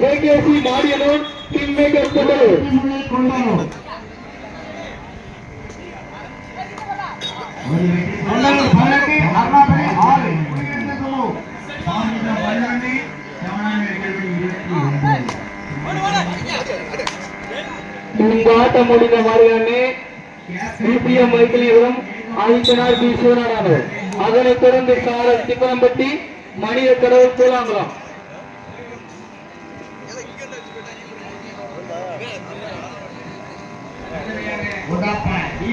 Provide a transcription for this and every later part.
AKC Mariyanur King Maker Pugalur முனை கொண்டாடும் கொண்டாடும் பதினெட்டு அருணாபுரி ஆட்டம் முடிந்த ஆதித்தனார் பி. சிவநாடானவர் அதனைத் தொடர்ந்து சாரல் திப்பனம்பட்டி மனித கடவுள் கூலாங்குளம்.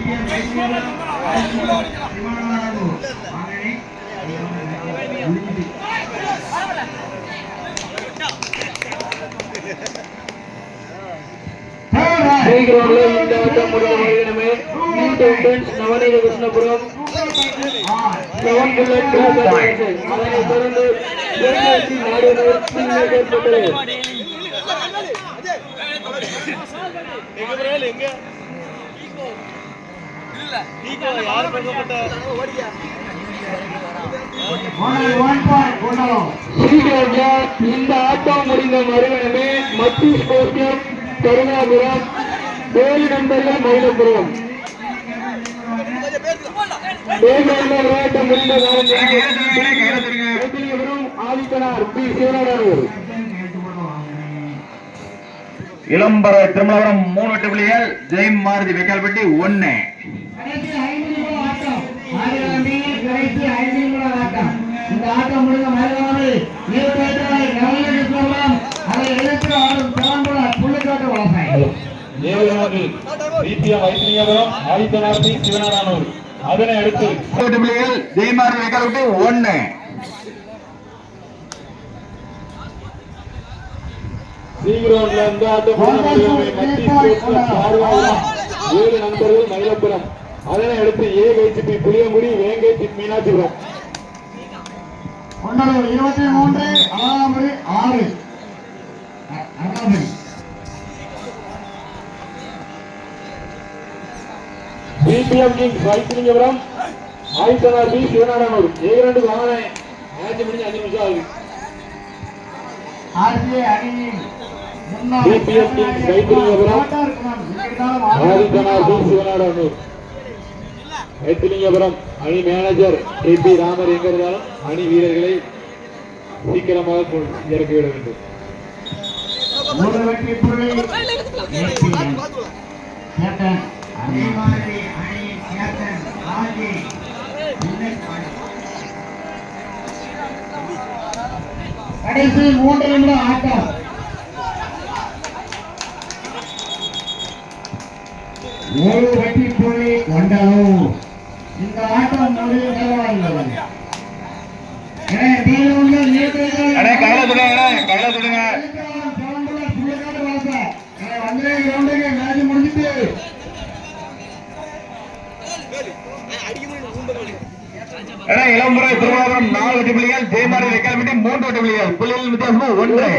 உடாப்பா டிபிஎம் வைத்தியர் சிவனாராயணு வாங்கனே ஸ்ரீகிரௌண்ட்ல இந்த ஆட்டம் முடிந்த மாதிரியானமே New Titans Navaneetha Krishnapuram Seven Bullet class அதனைத் தொடர்ந்து AKC Madiyanur King Maker Pugalur one point கொண்டாடும் ஸ்ரீகிரௌண்ட்ல இந்த ஆட்டம் முடிந்த மறுகணமே மத்தி ஸ்போர்ட்ஸ் கிளப் கருணாபுரம் ஏழு நண்பர்கள் மயிலபுரம் ஏழு விளையாட்டம் முடிந்த காலம் ஆதித்தனார் பி இளம்பர திருமலபுரம் மூணு புள்ளிகள் ஜெயம் மாருதி வெக்கால்பட்டி ஒன்னு. கடைசி ஐந்து நிமிட ஆட்டம். கடைசி ஐந்து நிமிட இந்த முடிந்த அதை எதிர்த்து ஆடும் புள்ளிக்காட்டு அதனை அடுத்து மூணு புள்ளிகள் ஜெயம் மாருதி வெக்கால்பட்டி ஒன்னு ஸ்ரீகிரௌண்ட்ல இந்த ஆட்டம் முடிந்த மறுகணமே மத்தி ஸ்போர்ட்ஸ் கிளப் பார்வாபுரம் ஏழு நண்பர்கள் மயிலபுரம் அதனை அடுத்து ஏ வைசிபி புளியங்குடி வேங்கை மீனாட்சிபுரம். இருபத்தி மூன்று அழகாபுரி ஆறு. Alagapuri BPM Kings Vaithilingapuram Adithanar B Sivanadanur ஏழு ரெண்டு வாங்கின மேட்ச் முடிஞ்சு அஞ்சு நிமிஷம் ஆகுது. முன்னாள் BPM Kings Vaithilingapuram. Adithanar B Sivanadanur Vaithilingapuram அணி மேனேஜர் ஏ பி ராமர் எங்க இருந்தாலும் அணி வீரர்களை சீக்கிரமாக கொண்டு இறக்கிவிட வேண்டும். ஒரு வெற்றி புள்ளி ஏபிஎம் கேப்டன் அதே மாதிரி அணி கேப்டன் ராஜி கடைசி மூன்று நிமிடம் ஆட்டம். ஒரு வெற்றி புள்ளி கொண்டலும் இந்த ஆட்டம் முடிவு இளம்பர திருமலபுரம் நாலு வெற்றி புள்ளிகள் ஜெயம் மாருதி வெக்கால்பட்டி மூன்று வெற்றி புள்ளிகள் புள்ளிகள் வித்தியாசமும் ஒன்று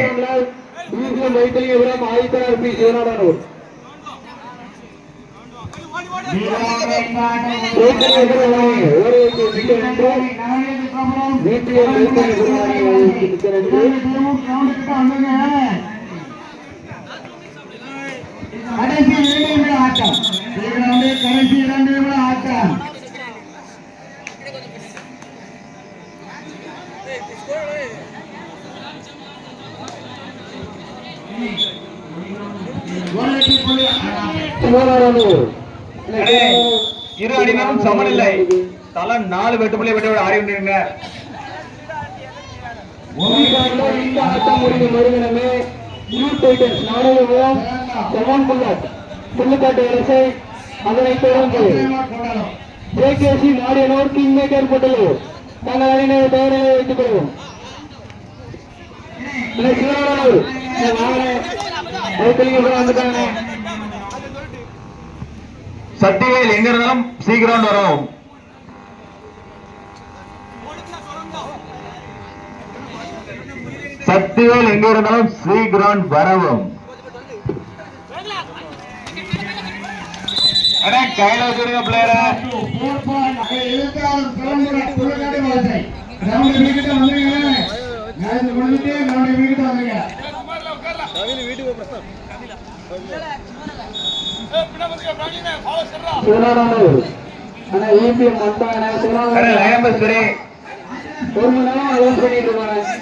வைத்திலிங்கபுரம் ஆதித்தனார் பி சிவநாடானூர் ஒரு மிக்க நன்றி பிபிஎம் வைத்திலிங்கபுரம் அணிக்கு மிக்க நன்றி கடைசி இரண்டு நிமிட ஆட்டம் இரண்டு கடைசி இரண்டு நிமிட ஆட்டம் ஒரு வெற்றி புள்ளி சிவநாடானூர் அண்ணே, இரு அணியினரும் சமநிலை. தலா நாலு வெட்டுப்புள்ளி வெட்டி ஆடி கொண்டிருங்க அதனை இந்த ஆட்டம் முடிந்த மறுதினமே நியூ நாடகம் செவன் புல்லட் புல்லுக்காட்டு அரசை அதனைத் தொடர்ந்து ஜேகேசி கிங் மேக்கர் தங்கள் அணியினர் வைத்துக் கொள்வோம் இல்லை, வந்துட்டாங்க சக்திவேல் எங்க இருந்தாலும் சீக்கிரம் வரும். சக்திவேல் எங்க இருந்தாலும் சீக்கிரம் வரவும். அண்ணே, கையில வச்சுடுங்க பிள்ளையர. கிரவுண்ட் வந்துருங்க மேட்ச் ஆனா ஒரு மணி நேரம் அலோன் பண்ணிட்டு இருக்காங்க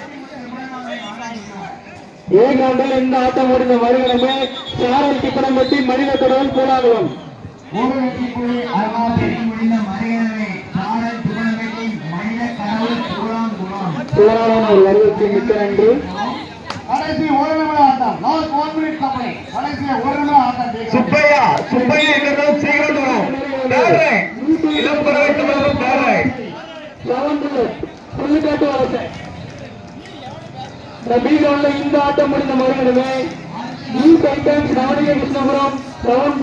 ஏ கவுண்டர் இந்த ஆட்டம் முடிந்த மறுகணமே சாரல் திப்பனம்பட்டி பற்றி மனித தொடர்பு கூழாங்குளம் வருவதற்கு மிக்க நன்றி சுப்பையா சுப்பையா இருக்கிறதும் சீக்கிரம் வரும் இளம் பறவை Tamilagam third right Seven Bullet புள்ளிக்காட்டு இந்த பி கிரவுண்ட்ல இந்த ஆட்டம் முடிந்த மறுகணமே New Titans Krishnapuram Seven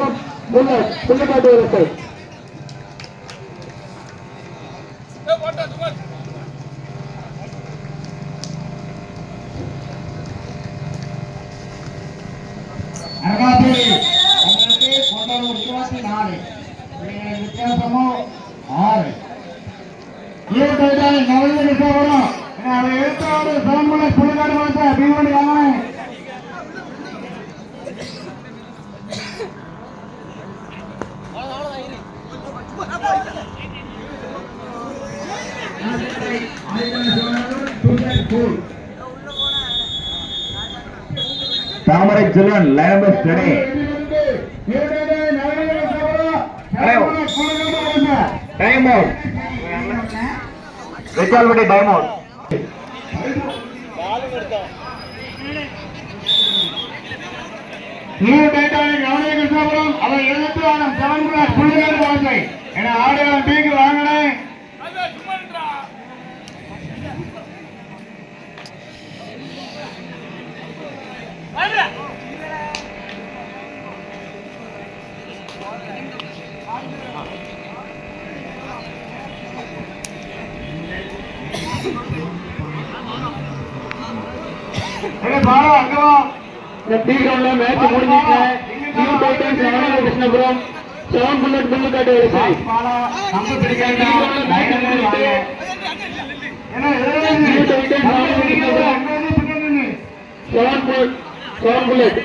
Bullet புள்ளிக்காட்டு வளர்ச்சி அருகாப்பேரி உங்களுக்கு கொண்டூர் இருபத்தி நாலு புள்ளிகளின் வித்தியாசமோ ஆறு ஈரோடு நவீன கிருஷ்ணபுரம் அதை எழுத்தாடு சிவன்மலை புள்ளிக்காடு வளர்த்த பீமடி வாங்க தாமரை செல்வன் டைம் அவுட் வெச்சால்பட்டி டைம் அவுட் அவர் எழுத்து செவன் வாழ்க்கை. என ஆடுகளம் பீக்கு வாங்கினேன். இந்த பி கிரவுண்ட்ல மேட்ச் முடிஞ்சிட்டு New Titans Navaneetha Krishnapuram. Seven Bullet புள்ளிக்காட்டு வளர்ச்சி பாலா நம்ம பிடிக்காத ஏன்னா New Titans Navaneetha Krishnapuram. Seven புல் செவன் புல்லட்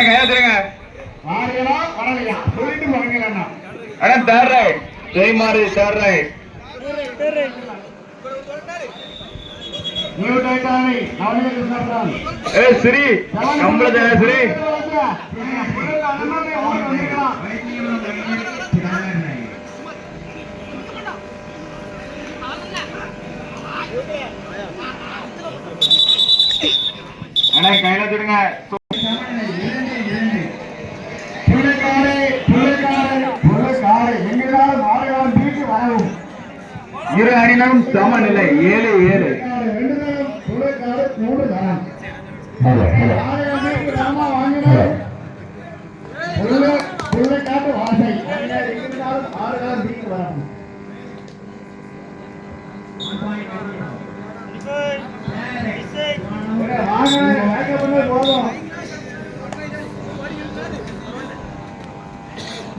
கையா தெரியுங்க அண்ணா தேர்ட் ரைட் ஜெய் மாறு தேர்ட் ரைட் ஏ ஸ்ரீ நம்மளது ஸ்ரீ அண்ணா கையில இரு அணியினரும் சமநிலை. ஏழு ஏழு.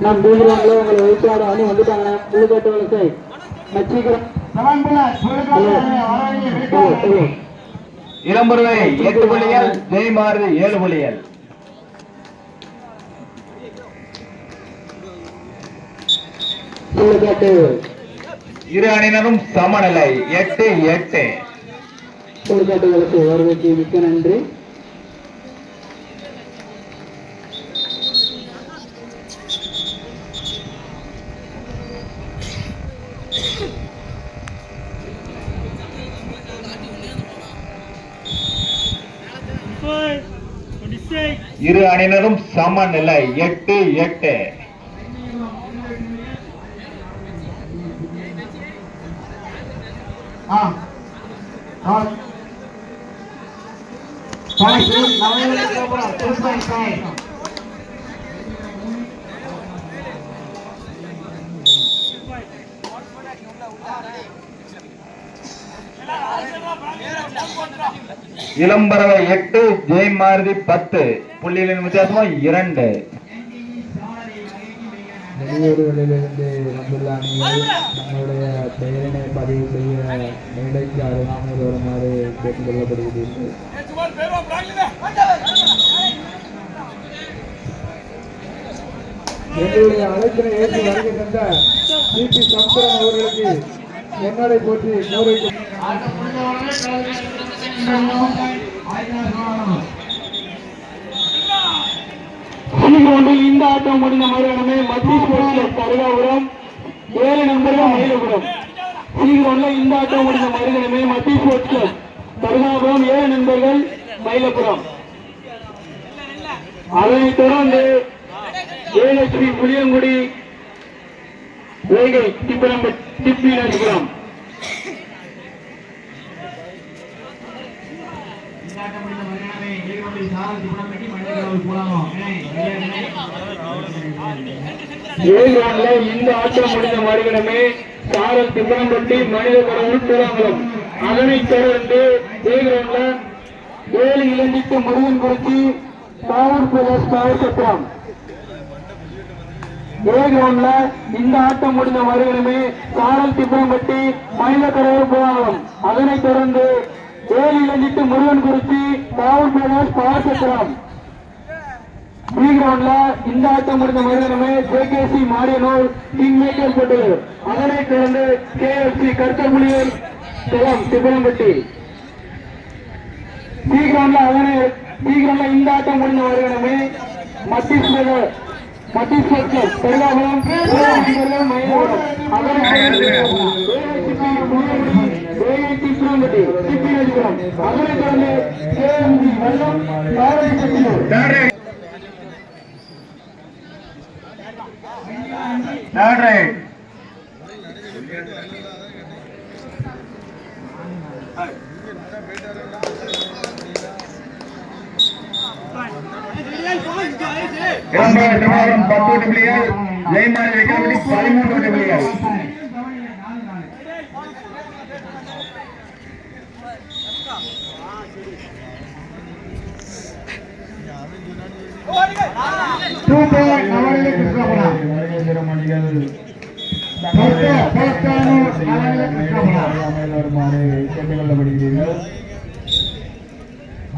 நம் கிரவுண்ட்ல உங்களை வைத்தாடு அணி வந்துட்டாங்க. புள்ளிக்காட்டு வளர்ச்சி நச்சீக்கிரம் இளம்பருவை எட்டு புள்ளிகள் ஜெய் ஏழு புள்ளிகள் இரு அணியினரும் சமநிலை எட்டு எட்டு. புள்ளிக்காட்டு மிக்க நன்றி இரு அணியினரும் சமநிலை எட்டு எட்டு. இளம்பறவை எட்டு ஜெய் மாருதி பத்து. புள்ளிகளின் வித்தியாசமா இரண்டு. வெளியூர்களிலிருந்து வந்துள்ள அணிகள் தங்களுடைய பெயரினை பதிவு செய்ய மேடைக்கு அருகாமல் வருமாறு கேட்டுக்கொள்ளப்படுகிறீர்கள் அழைப்பினை ஏற்று வருகை தந்த சிபி சமுத்திரம் அவர்களுக்கு என்னடை போற்றி ஆட்டம் இந்த ஆட்டம் முடிந்த மறுகணமே மத்திய ஸ்போர்ட்ஸ் கருகாபுரம் ஏழு நம்பர்கள் மயிலபுரம் சீக்கிரம் இந்த ஆட்டம் முடிந்த மறுகணமே மத்திய ஸ்போர்ட்ஸ் கிளப் கருகாபுரம் ஏழு நண்பர்கள் மயிலபுரம் அதனைத் தொடர்ந்து ஏலஸ்ரீ புளியங்குடி வேகை திப்பனம்ப திப்பி நடிபுரம் இந்தாட்டம் முடிந்த மறுநாளே ஈரோடு சாரதி குணப்பட்டி மனிதர்கள் கூடாமோ ஏழாண்டுல இந்த ஆட்டம் முடிந்த மறுகணமே சாரல் திப்பனம்பட்டி மனிதபுரம் கூடாங்குளம் அதனைத் தொடர்ந்து ஏழாண்டுல ஏழு இலங்கைக்கு Murugan Kurichi Pavoor brothers Pavoorchatram A கிரவுண்ட்ல இந்த ஆட்டம் முடிந்த மறுகணமே சாரல் திப்பனம்பட்டி மனிதக்கடவுள் கூடாங்குளம் அதனைத் தொடர்ந்து ஏழு இளஞ்சிட்டு முருகன் குறிச்சி பவர் பிரதேஷ் பாசத்திரம் பி கிரவுண்ட்ல இந்த ஆட்டம் முடிந்த மறுதினமே ஜேகேசி மாரியனூர் கிங் மேக்கர் போட்டது அதனைத் தொடர்ந்து கேஎஃப்சி கருத்தப்புலியூர் செலம் திப்பனம்பட்டி பி கிரவுண்ட்ல அதனை பி கிரவுண்ட்ல இந்த ஆட்டம் முடிந்த மறுதினமே மத்திஸ் நகர் மத்திஸ் கிளப் பெருகாபுரம் மயிலாடுதுறை அதனைத் தொடர்ந்து ஏஐசி சிப்பி நதிபுரம் அதனைத் தொடர்ந்து வல்லம் பத்து ஓட்டு ஜெயமாரி பதிமூன்று ஓட்டு சூப்பர் நவநிலை கிருஷ்ணபுரம்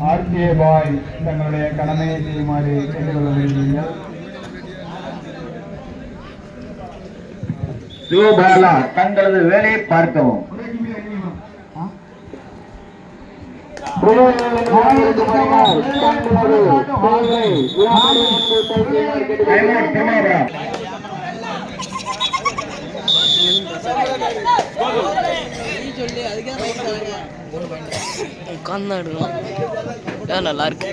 ஆர்கே பாய் தங்களுடைய கடமையை செய்யுமாறு கேட்டுக்கொள்ளப்படுகிறீர்கள். சிவபாலா தங்களது வேலையை பார்க்கவும். டைம் நல்லா இருக்கு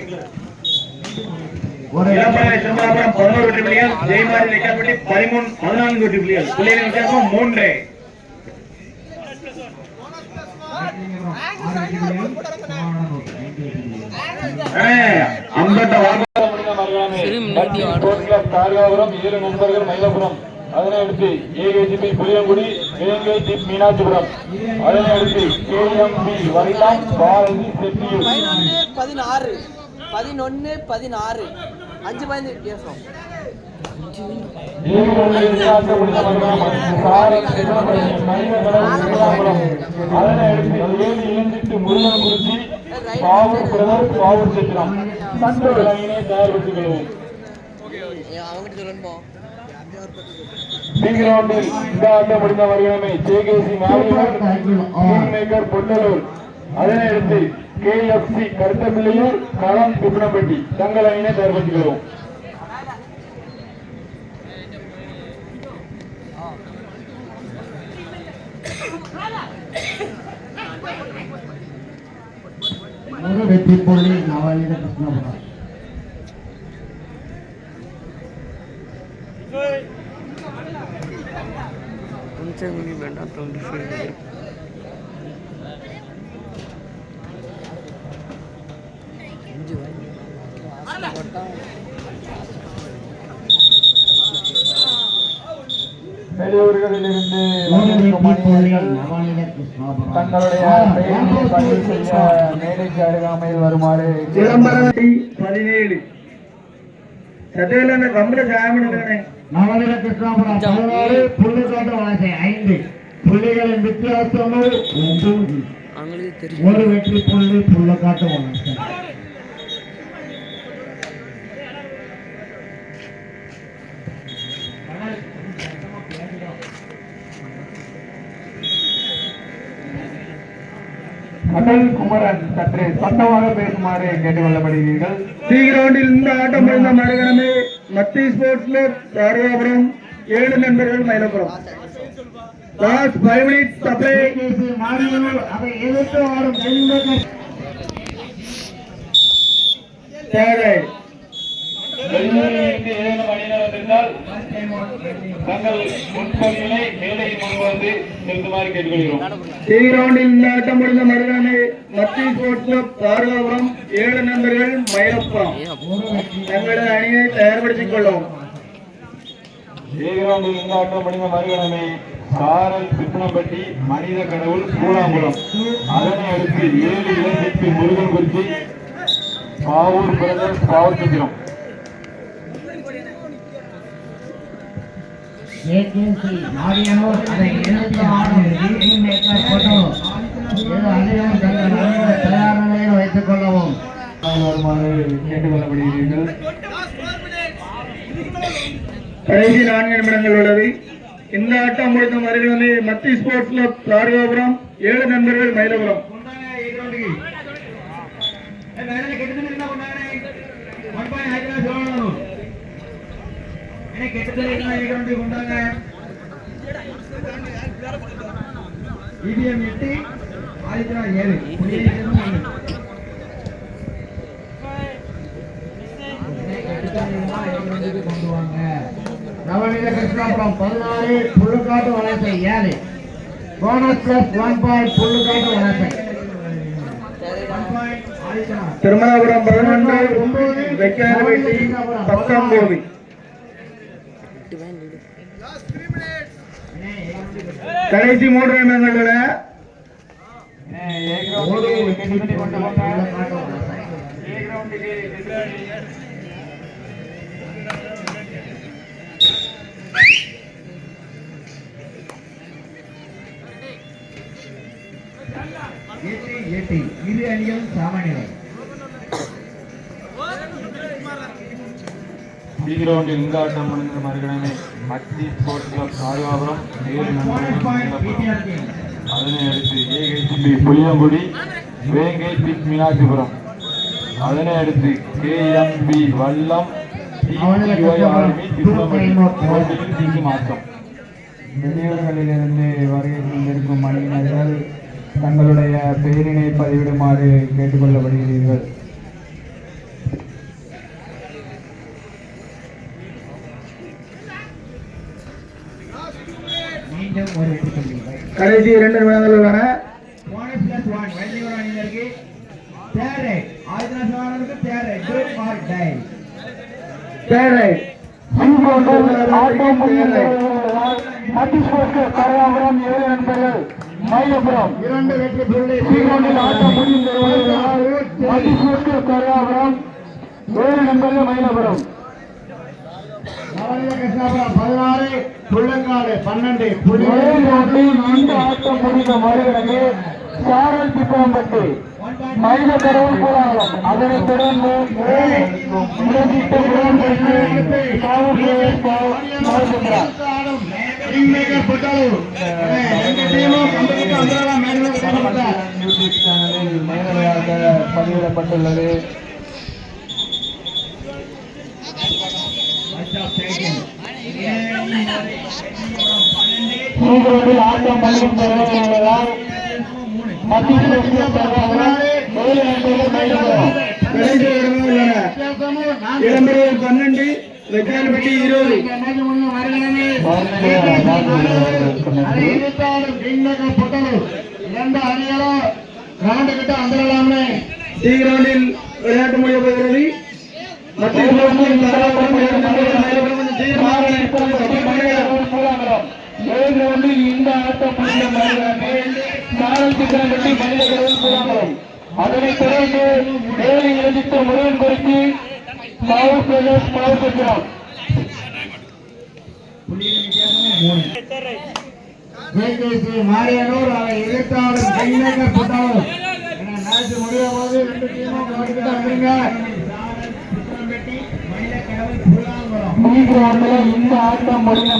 ஒரு இளம்பலை திருமாவளம் பதினோரு வெற்றி புள்ளிகள் ஜெய்மாரி வைக்கப்பட்டி பதிமூணு பதினான்கு வெற்றி புள்ளிகள் புள்ளிகளின் வித்தியாசம் மூன்று அம்பட்ட ஏழு நண்பர்கள் மயிலாபுரம் அதனை அடுத்து ஏகேஜிபி புளியங்குடி வேங்கை டிப் மீனாட்சிபுரம். அதனை அடுத்து கேஎம்பி வரிலாம் பாரதி செட்டியூர். பதினாறு பதினொன்று பதினாறு. அஞ்சு பதினஞ்சு வித்தியாசம் அதனை அடுத்து ஏழு இளஞ்சிட்டு முருகன்குறிச்சி பாவூர் பிரதர் பாவூர் சித்திரம் கண்டோர் அணியினை தயார்படுத்திக் கொள்வோம் அவங்ககிட்ட இந்த ஆட்டம் முடிந்த ஜேகேசி மேக்கர் பொன்னலூர் அதனை அடுத்து கேஎஃப்சி கருத்தப்பிள்ளையூர் களம் குப்பனப்பட்டி தங்கள் அணியினை தயார்படுத்திக் கொள்வோம் ஒரு வெற்றி புள்ளி நவநிலை கிருஷ்ணபுரம் கொஞ்சம் குடி வேண்டாம் டுவெண்ட்டி ஃபைவ் வெளியூர்களிலிருந்து தங்களுடைய பெயரை பதிவு செய்ய மேடைக்கு அருகாமையில் வருமாறு விளம்பரம் பதினேழு. சதவீதம் கம்பள ஜாமீன் நவநீத கிருஷ்ணாபுரம் பதினாறு புள்ளிக்காட்டு வளர்ச்சி ஐந்து. புள்ளிகளின் வித்தியாசமோ ஒன்று. அவங்களுக்கு தெரியும். ஒரு வெற்றி புள்ளி புள்ளக்காட்டு வளர்ச்சி அடல் குமரன் சற்று சத்தமாக பேசுமாறு கேட்டுக்கொள்ளப்படுகிறீர்கள் சி கிரவுண்டில் இந்த ஆட்டம் முடிந்த மறுகணமே மத்தி ஸ்போர்ட்ஸ் கிளப் தாரகாபுரம் ஏழு நண்பர்கள் Mayilapuram last five minutes supply அதை எதிர்த்து ஆடும் தேவை. வெளியூரிலிருந்து வந்திருந்தால் தங்கள் முன்பதிவினை மேடையில் முன் வந்து செலுத்துமாறு கேட்டுக்கொள்கிறோம். இந்த ஆட்டம் முடிந்த மறுகணமே மத்தி ஸ்போர்ட்ஸ் கிளப் ஏழு நண்பர்கள் மயிலப்புறம் தங்களது அணியை தயார்படுத்திக் இந்த ஆட்டம் முடிந்த சாரல் சிப்பனப்பட்டி மனித கடவுள் பூலாங்குளம் அதனை அடுத்து ஏழு இளஞ்சிட்டு முருகன் குறிச்சி பாவூர் பிரதர்ஸ் பாவச்சித்திரம் ஏகேசி மாறியனூர் அதை போட்டோ இது தங்கள் தயார் நிலையில் வைத்துக் கொள்ளவும் கேட்டுக்கொள்ளப்படுகிறீர்கள் கடைசி நான்கு நிமிடங்கள் உள்ளது. இந்த ஆட்டம் முடிந்த மறுகணமே மத்தி ஸ்போர்ட்ஸ் கிளப் தாரகாபுரம் ஏழு நண்பர்கள் மயிலபுரம். இபிஎம் எட்டு ஆதித்யா ஏழு. கொண்டு வாங்க. நவநீத கிருஷ்ணாபுரம் பதினாறு புல்லுக்காட்டு வளர்ச்சி ஏழு. போனஸ் பிளஸ் ஒன் பாயிண்ட் புல்லுக்காட்டு வளர்ச்சி திருமணபுரம் பதினொன்று வெக்காரவெட்டி பத்தொன்பது கடைசி மூன்று நிமிடங்களோட எட்டு எட்டு இரு அணியும் சாமானியம் இந்த ஆட்டம் முடிந்த மறுகணமே. மத்தி ஸ்போர்ட்ஸ் கிளப் மயிலப்புறம். அதனை அடுத்து ஏகைசிபி புளியங்குடி வேங்கை பிக் மீனாட்சிபுரம். அதனை அடுத்து கேஎம்பி வல்லம் மாற்றம். வெளியூர்களிலிருந்து வருகை தந்திருக்கும் அணியினர்கள் தங்களுடைய பெயரினை பதிவிடுமாறு கேட்டுக்கொள்ளப்படுகிறீர்கள். மீண்டும் ஒரு வெற்றி புள்ளி கடைசி இரண்டு நிமிடங்கள் உள்ளன போனஸ் பிளஸ் ஒன் வெள்ளியூர் அணியினருக்கு தேரை ஆதித்யா சோழனுக்கு தேரை குட் ஆர் டை தேவை மயிலபுரம் இரண்டு வெற்றி புள்ளி. ஸ்ரீகோண்டில் ஆட்டம் முடிந்து கரையாபுரம் ஏழு நண்பர்கள் மயிலபுரம் பதினாறு புள்ளக்காடு பன்னெண்டு ஆட்டம் முடிந்த மறுகணமே சாரல் திப்பம்பட்டு மனித கடவுள் போராடும் அதனைத் தொடர்ந்து சேனலில் நேரடியாக பதிவிடப்பட்டுள்ளது. சீக்கிரத்தில் ஆட்டம் பள்ளியும் பெறுவதால் இடம்பெறுவது பன்னெண்டு வெக்காலப்பட்டி இருபது கிட்ட விளையாட்டு முடிய போகிறது. மத்திய கிரவுண்டில் தாராபுரம் ஏழு நண்பர்கள் மயிலாடுதுறை கொஞ்சம் சீக்கிரமாக ஏழு கிரவுண்டில் இந்த ஆட்டம் முடிந்த மயிலாடுதுறை சாரல் சித்திரம்பட்டி அதனைத் தொடர்ந்து ஏழு எழுதித்த முருகன் குறிச்சி மாவு பிரதேஷ் ஜேகேசி மாரியனூர் எதிர்த்தாலும் புத்தாலும் மேட்ச் முடியும் போது ரெண்டு டீமும் மூன்று ஆண்டுல இந்த ஆட்டம் முடிந்த